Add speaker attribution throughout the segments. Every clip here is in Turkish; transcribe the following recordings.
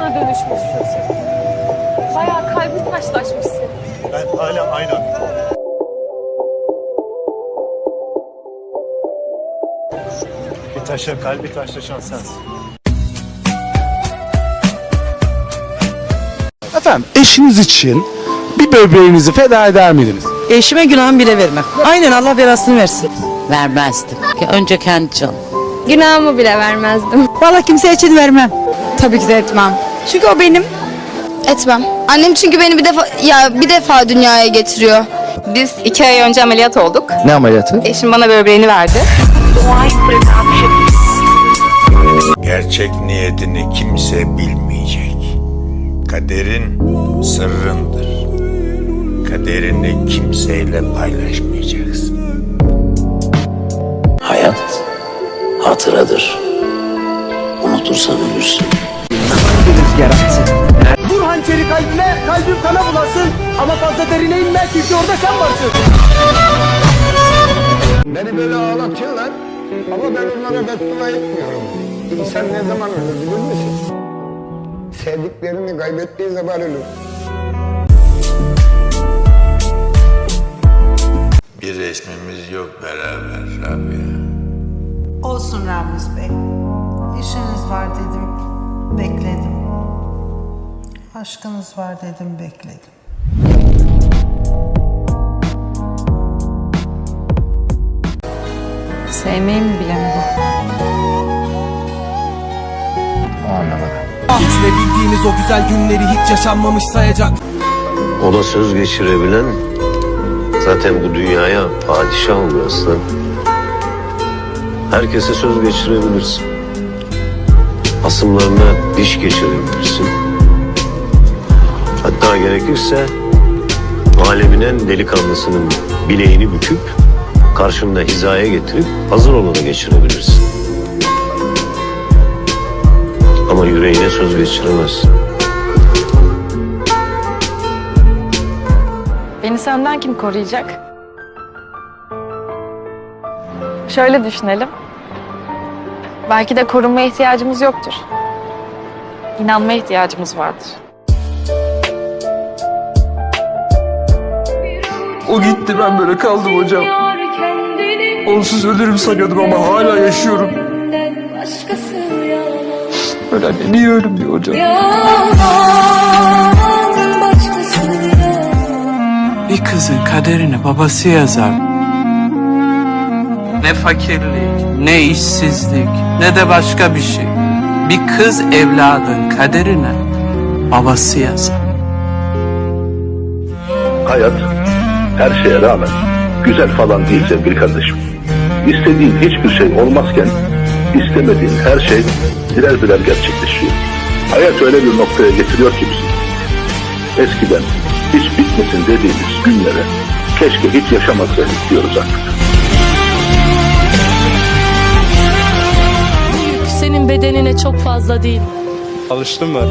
Speaker 1: insana dönüşmüşsün sen. Bayağı kalbin taşlaşmış senin.
Speaker 2: Ben hala aynı aklım. Bir taşa kalbi taşlaşan sensin.
Speaker 3: Efendim eşiniz için bir böbreğinizi feda eder miydiniz?
Speaker 4: Eşime günahımı bile vermem. Aynen Allah belasını versin.
Speaker 5: Vermezdim. Önce kendi canım.
Speaker 6: Günahımı bile vermezdim.
Speaker 4: Vallahi kimse için vermem.
Speaker 6: Tabii ki de etmem. Çünkü o benim. Etmem. Annem çünkü beni bir defa ya bir defa dünyaya getiriyor. Biz iki ay önce ameliyat olduk.
Speaker 3: Ne ameliyatı?
Speaker 6: Eşim bana böbreğini verdi.
Speaker 7: Gerçek niyetini kimse bilmeyecek. Kaderin sırrındır. Kaderini kimseyle paylaşmayacaksın.
Speaker 8: Hayat hatıradır. Unutursan ölürsün.
Speaker 9: Vur hançeri kalbime, kalbim kana bulasın. Ama fazla derine inme çünkü orada sen varsın.
Speaker 10: Beni böyle ağlatıyorlar ama ben onlara beddua etmiyorum. İnsan ne zaman ölür bilir misin? Sevdiklerini kaybettiği zaman ölür.
Speaker 7: Bir resmimiz yok beraber Rabia.
Speaker 11: Olsun Ramiz Bey. İşiniz var dedim, bekledim. Aşkınız var dedim, bekledim.
Speaker 6: Sevmeyi mi bile mi bu?
Speaker 9: Hiç de bildiğimiz o güzel günleri hiç yaşanmamış sayacak.
Speaker 8: Ona söz geçirebilen zaten bu dünyaya padişah oluyor aslan. Herkese söz geçirebilirsin. Hasımlarına diş geçirebilirsin. Hatta gerekirse alemin en delikanlısının bileğini büküp karşında hizaya getirip hazır olanı geçirebilirsin. Ama yüreğine söz geçiremezsin.
Speaker 1: Beni senden kim koruyacak? Şöyle düşünelim. Belki de korunmaya ihtiyacımız yoktur. İnanmaya ihtiyacımız vardır.
Speaker 9: O gitti ben böyle kaldım hocam. Onsuz ölürüm sanıyordum ama hala yaşıyorum. Öyle anne niye ölüm diyor hocam.
Speaker 4: Bir kızın kaderini babası yazar. Ne fakirlik, ne işsizlik, ne de başka bir şey. Bir kız evladın kaderine babası yazar.
Speaker 8: Hayat her şeye rağmen güzel falan değil sevgili kardeşim. İstediğin hiçbir şey olmazken istemediğin her şey birer birer gerçekleşiyor. Hayat öyle bir noktaya getiriyor ki bizi. Eskiden hiç bitmesin dediğimiz günlere keşke hiç yaşamasaydık diyoruz artık.
Speaker 1: Senin bedenine çok fazla değil.
Speaker 2: Alıştım ben.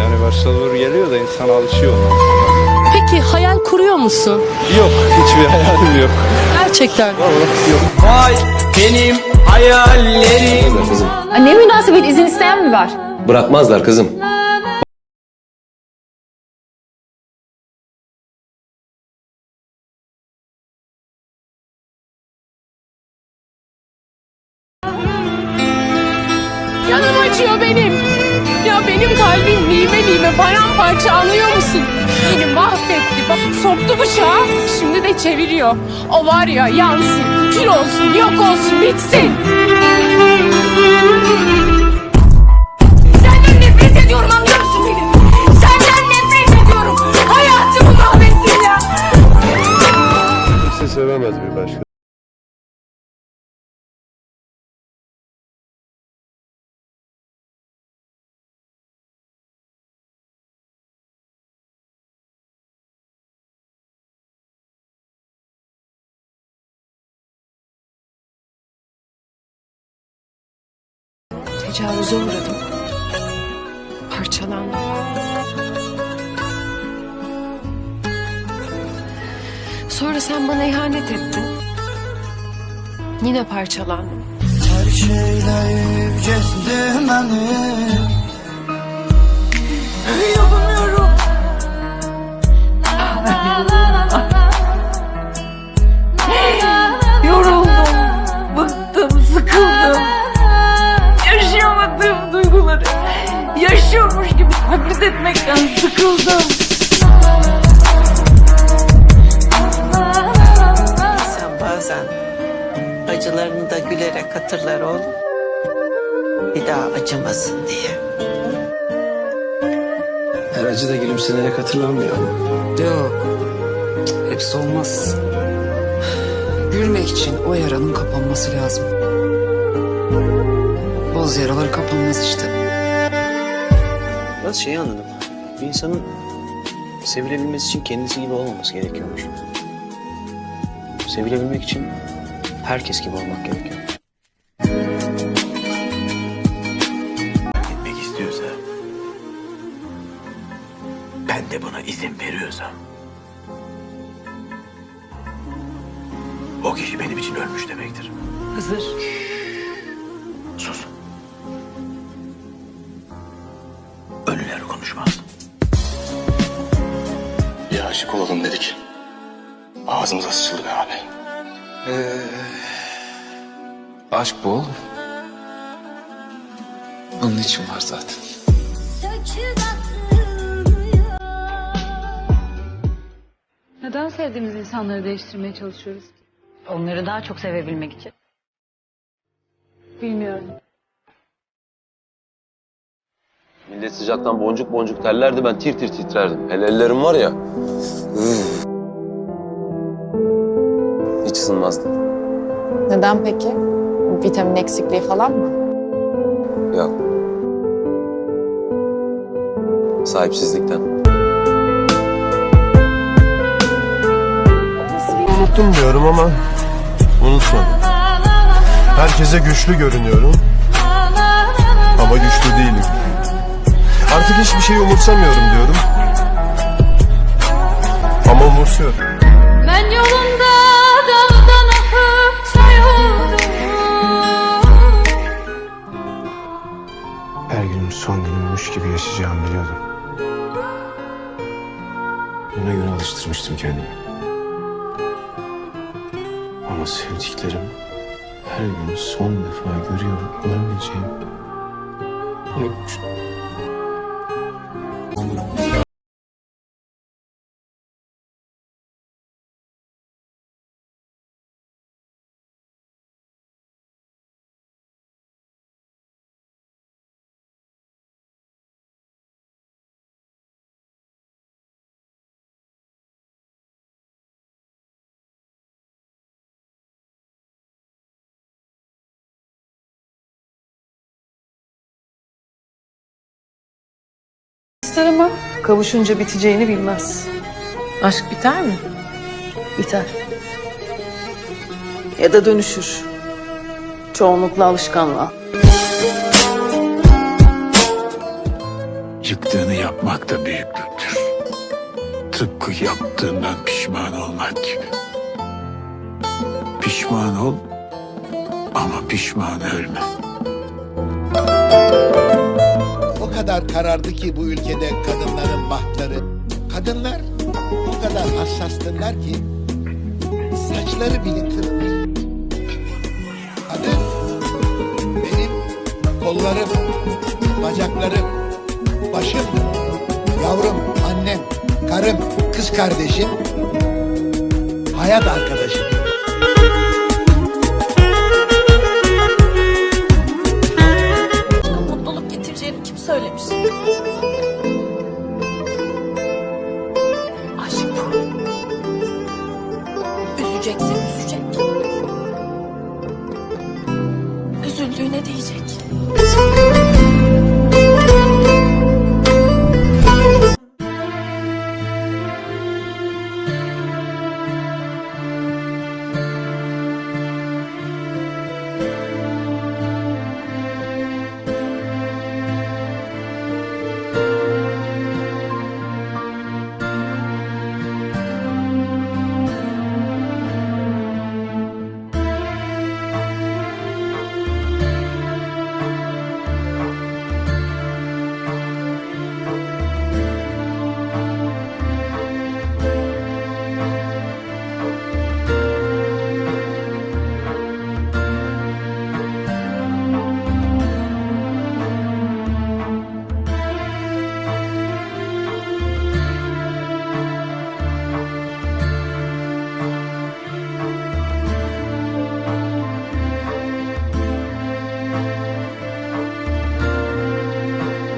Speaker 2: Yani başta doğru geliyor da insan alışıyor ona.
Speaker 1: Peki hayal kuruyor musun?
Speaker 2: Yok hiçbir hayalim yok.
Speaker 1: Gerçekten.
Speaker 9: Vay benim hayallerim.
Speaker 1: Ne münasebet izin isteyen mi var?
Speaker 8: Bırakmazlar kızım.
Speaker 1: Yanım acıyor benim. Ya benim kalbim lime lime paramparça anlıyor musun? Beni mahvetti. Bak soktu bıçağı şimdi de çeviriyor. O var ya yansın, kül olsun, yok olsun, bitsin. Senden nefret ediyorum tecavüze uğradım. Parçalandım. Sonra sen bana ihanet ettin. Yine parçalandım.
Speaker 9: Her şeyleyip geçti beni. Yapamıyorum.
Speaker 12: Ah, beklemekten sıkıldım.
Speaker 13: Sen bazen acılarını da gülerek hatırlar oğlum. Bir daha acımasın diye.
Speaker 7: Her acı da gülümsenerek hatırlanmıyor.
Speaker 10: Yok. Hepsi olmaz. Gülmek için o yaranın kapanması lazım. Boz yaralar kapanmaz işte.
Speaker 7: Ben şeyi anladım. Bir insanın sevilebilmesi için kendisi gibi olmaması gerekiyormuş. Sevilebilmek için herkes gibi olmak gerekiyor.
Speaker 4: Gitmek istiyorsa, ben de buna izin veriyorsam, o kişi benim için ölmüş demektir.
Speaker 13: Hızır.
Speaker 4: Ölüler konuşmaz.
Speaker 7: Bir aşık olalım dedik. Ağzımıza sıçıldı be abi. Ee, aşk bu oğlum. Bunun için var zaten.
Speaker 12: Neden sevdiğimiz insanları değiştirmeye çalışıyoruz?
Speaker 14: Onları daha çok sevebilmek için.
Speaker 12: Bilmiyorum.
Speaker 7: Millet sıcaktan boncuk boncuk terlerdi ben tir tir titrerdim. Hele ellerim var ya. üf. Hiç ısınmazdı.
Speaker 14: Neden peki? Vitamin eksikliği falan mı?
Speaker 7: Yok. Sahipsizlikten.
Speaker 15: Unuttum diyorum ama unutmadım. Herkese güçlü görünüyorum Artık hiçbir şey umursamıyorum diyorum. Ama umursuyorum.
Speaker 12: Ben yolunda dağdan akıp çayırdım.
Speaker 15: Her günüm son günümmüş gibi yaşayacağımı biliyordum. Buna göre alıştırmıştım kendimi. Ama sevdiklerim her gün son defa görüyorum olabileceğim. Yokmuş.
Speaker 13: İster ama kavuşunca biteceğini bilmez.
Speaker 16: Aşk biter mi?
Speaker 13: Biter. Ya da dönüşür. Çoğunlukla alışkanlığa.
Speaker 4: Yıktığını yapmak da büyüklüktür. Tıpkı yaptığından pişman olmak gibi. Pişman ol ama pişman ölme.
Speaker 17: Kadar karardı ki bu ülkede kadınların bahtları. Kadınlar o kadar hassastırlar ki saçları bile kırılır. Kadın benim kollarım, bacaklarım, başım, yavrum, annem, karım, kız kardeşim, hayat arkadaşım.